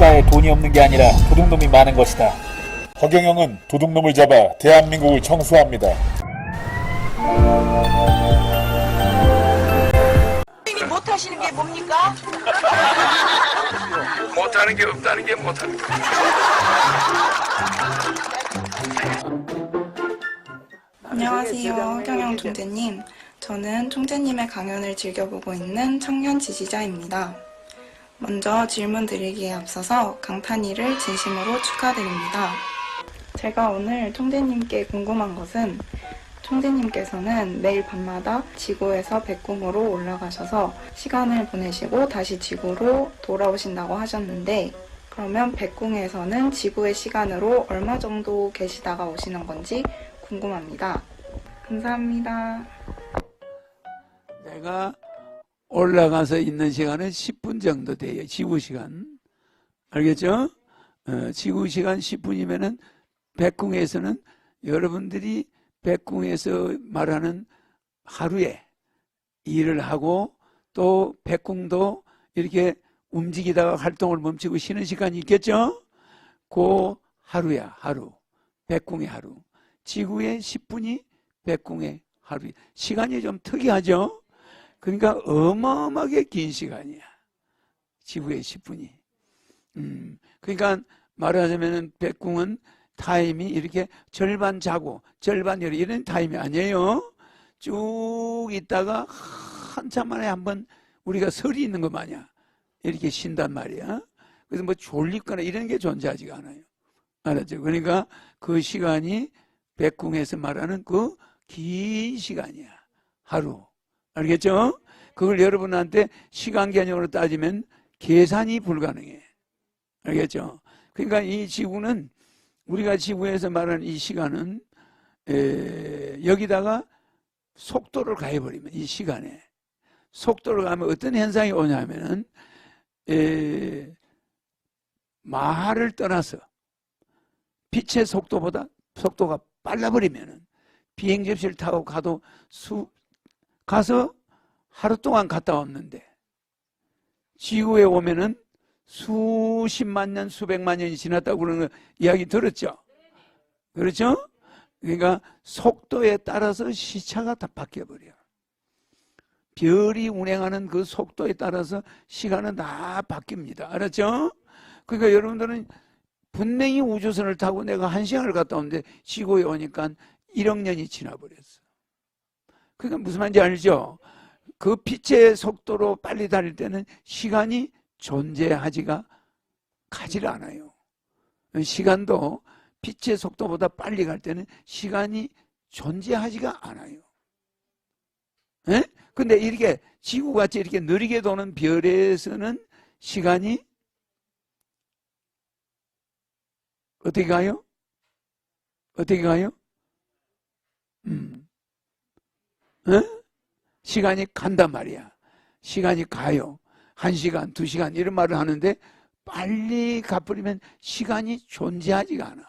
국가에 돈이 없는 게 아니라 도둑놈이 많은 것이다. 허경영은 도둑놈을 잡아 대한민국을 청소합니다. 선생님이 못하시는 게 뭡니까? 못하는 게 없다는 게 못하는 게. 안녕하세요. 경영 총재님. 저는 총재님의 강연을 즐겨보고 있는 청년 지지자입니다. 먼저 질문 드리기에 앞서서 강탄이를 진심으로 축하드립니다. 제가 오늘 총재님께 궁금한 것은 총재님께서는 매일 밤마다 지구에서 백궁으로 올라가셔서 시간을 보내시고 다시 지구로 돌아오신다고 하셨는데 그러면 백궁에서는 지구의 시간으로 얼마 정도 계시다가 오시는 건지 궁금합니다. 감사합니다. 내가 올라가서 있는 시간은 10분 정도 돼요. 지구 시간. 알겠죠? 어, 지구 시간 10분이면은 백궁에서는 여러분들이 백궁에서 말하는 하루에 일을 하고 또 백궁도 이렇게 움직이다가 활동을 멈추고 쉬는 시간이 있겠죠? 그 하루야, 하루. 백궁의 하루. 지구의 10분이 백궁의 하루. 시간이 좀 특이하죠? 그러니까 어마어마하게 긴 시간이야. 지구의 10분이. 음, 그러니까 말하자면은 백궁은 타임이 이렇게 절반 자고 절반 열 이런 타임이 아니에요. 쭉 있다가 한참 만에 한번 우리가 설이 있는 것 마냥 이렇게 쉰단 말이야. 그래서 뭐 졸립거나 이런 게 존재하지가 않아요. 알았죠? 그러니까 그 시간이 백궁에서 말하는 그 긴 시간이야. 하루. 알겠죠? 그걸 여러분한테 시간 개념으로 따지면 계산이 불가능해. 알겠죠? 그러니까 이 지구는 우리가 지구에서 말하는 이 시간은 에, 여기다가 속도를 가해버리면 이 시간에 속도를 가면 어떤 현상이 오냐면은 에, 말을 떠나서 빛의 속도보다 속도가 빨라버리면은 비행 접시를 타고 가도 수 가서 하루 동안 갔다 왔는데 지구에 오면은 수십만 년, 수백만 년이 지났다고 그러는 거 이야기 들었죠? 그렇죠? 그러니까 속도에 따라서 시차가 다 바뀌어버려. 별이 운행하는 그 속도에 따라서 시간은 다 바뀝니다. 알았죠? 그러니까 여러분들은 분명히 우주선을 타고 내가 한 시간을 갔다 오는데 지구에 오니까 1억 년이 지나버렸어. 그러니까 무슨 말인지 알죠? 그 빛의 속도로 빨리 달릴 때는 시간이 존재하지가 가지를 않아요. 시간도 빛의 속도보다 빨리 갈 때는 시간이 존재하지가 않아요. 예? 근데 이렇게 지구같이 이렇게 느리게 도는 별에서는 시간이 어떻게 가요? 어떻게 가요? 음. 어? 시간이 간단 말이야. 시간이 가요. 한 시간, 두 시간 이런 말을 하는데 빨리 가버리면 시간이 존재하지가 않아.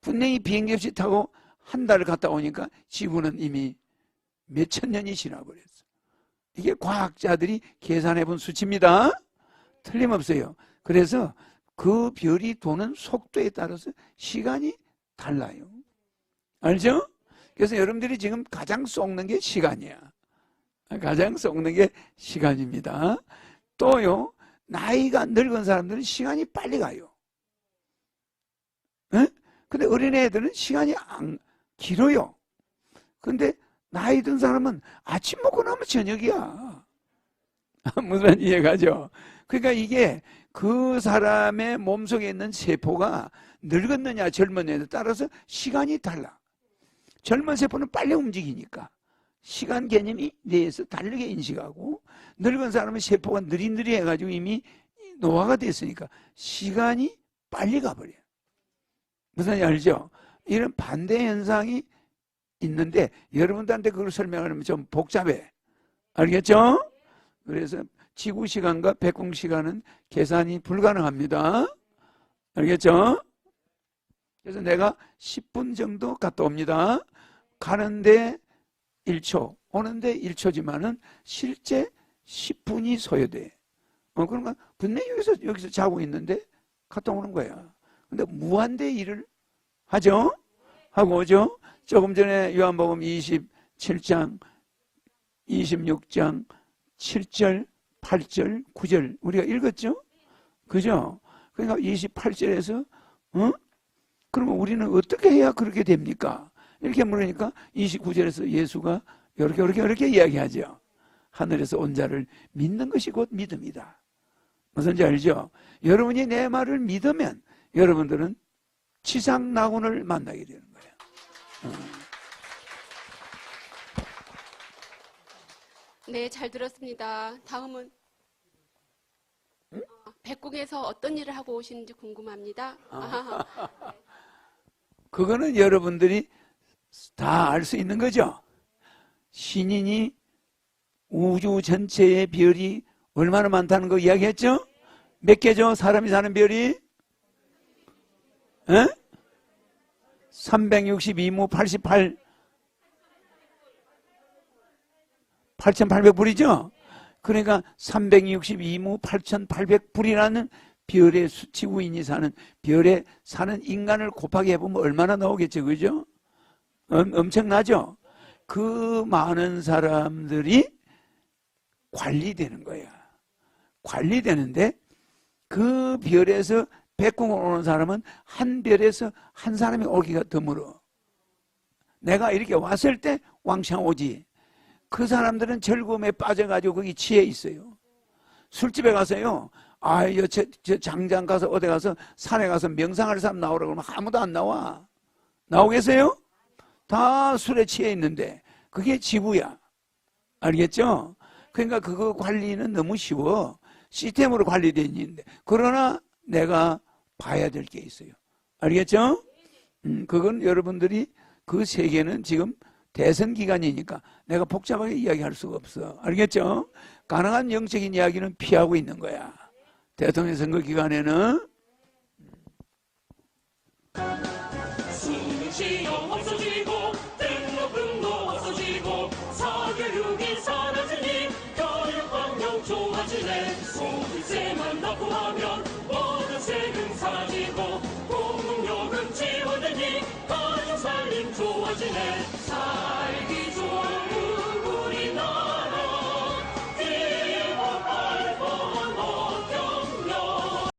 분명히 비행기 없이 타고 한 달을 갔다 오니까 지구는 이미 몇 천 년이 지나버렸어. 이게 과학자들이 계산해 본 수치입니다. 틀림없어요. 그래서 그 별이 도는 속도에 따라서 시간이 달라요. 알죠? 그래서 여러분들이 지금 가장 썩는 게 시간이야. 가장 썩는 게 시간입니다. 또요, 나이가 늙은 사람들은 시간이 빨리 가요. 에? 근데 어린애들은 시간이 안 길어요. 근데 나이 든 사람은 아침 먹고 나면 저녁이야. 무슨 이해가죠? 그러니까 이게 그 사람의 몸속에 있는 세포가 늙었느냐 젊었느냐에 따라서 시간이 달라. 젊은 세포는 빨리 움직이니까 시간 개념이 뇌에서 다르게 인식하고 늙은 사람은 세포가 느리느리 해가지고 이미 노화가 됐으니까 시간이 빨리 가버려. 무슨 알죠? 이런 반대 현상이 있는데 여러분들한테 그걸 설명하려면 좀 복잡해. 알겠죠? 그래서 지구 시간과 백궁 시간은 계산이 불가능합니다. 알겠죠? 그래서 내가 10분 정도 갔다 옵니다. 가는데 1초, 오는데 1초지만은 실제 10분이 소요돼. 어, 그러니까 분명히 여기서, 여기서 자고 있는데 갔다 오는 거야. 근데 무한대 일을 하죠? 하고 오죠? 조금 전에 요한복음 27장, 26장, 7절, 8절, 9절 우리가 읽었죠? 그죠? 그러니까 28절에서 어? 그러면 우리는 어떻게 해야 그렇게 됩니까? 이렇게 물으니까 29절에서 예수가 이렇게 이렇게 이렇게 이야기하죠. 하늘에서 온 자를 믿는 것이 곧 믿음이다. 무슨지 알죠? 여러분이 내 말을 믿으면 여러분들은 치상 낙원을 만나게 되는 거예요. 네, 잘 들었습니다. 다음은 어, 백궁에서 어떤 일을 하고 오시는지 궁금합니다. 아하하. 그거는 여러분들이 다 알 수 있는 거죠. 신인이 우주 전체의 별이 얼마나 많다는 거 이야기했죠? 몇 개죠? 사람이 사는 별이? 에? 362무 88 8,800불이죠? 그러니까 362무 8,800불이라는 별의 수치구인이 사는 별에 사는 인간을 곱하기 해보면 얼마나 나오겠죠, 그죠? 엄, 엄청나죠? 그 많은 사람들이 관리되는 거야. 관리되는데 그 별에서 백궁을 오는 사람은 한 별에서 한 사람이 오기가 드물어. 내가 이렇게 왔을 때 왕창 오지. 그 사람들은 즐거움에 빠져가지고 거기 취해 있어요. 술집에 가서요. 아유, 저, 저 장장 가서 어디 가서 산에 가서 명상할 사람 나오라고 그러면 아무도 안 나와. 나오겠어요? 다 술에 취해 있는데 그게 지구야. 알겠죠? 그러니까 그거 관리는 너무 쉬워. 시스템으로 관리되어 있는데 그러나 내가 봐야 될 게 있어요. 알겠죠? 음, 그건 여러분들이 그 세계는 지금 대선 기간이니까 내가 복잡하게 이야기할 수가 없어. 알겠죠? 가능한 영적인 이야기는 피하고 있는 거야. 대통령 선거 기간에는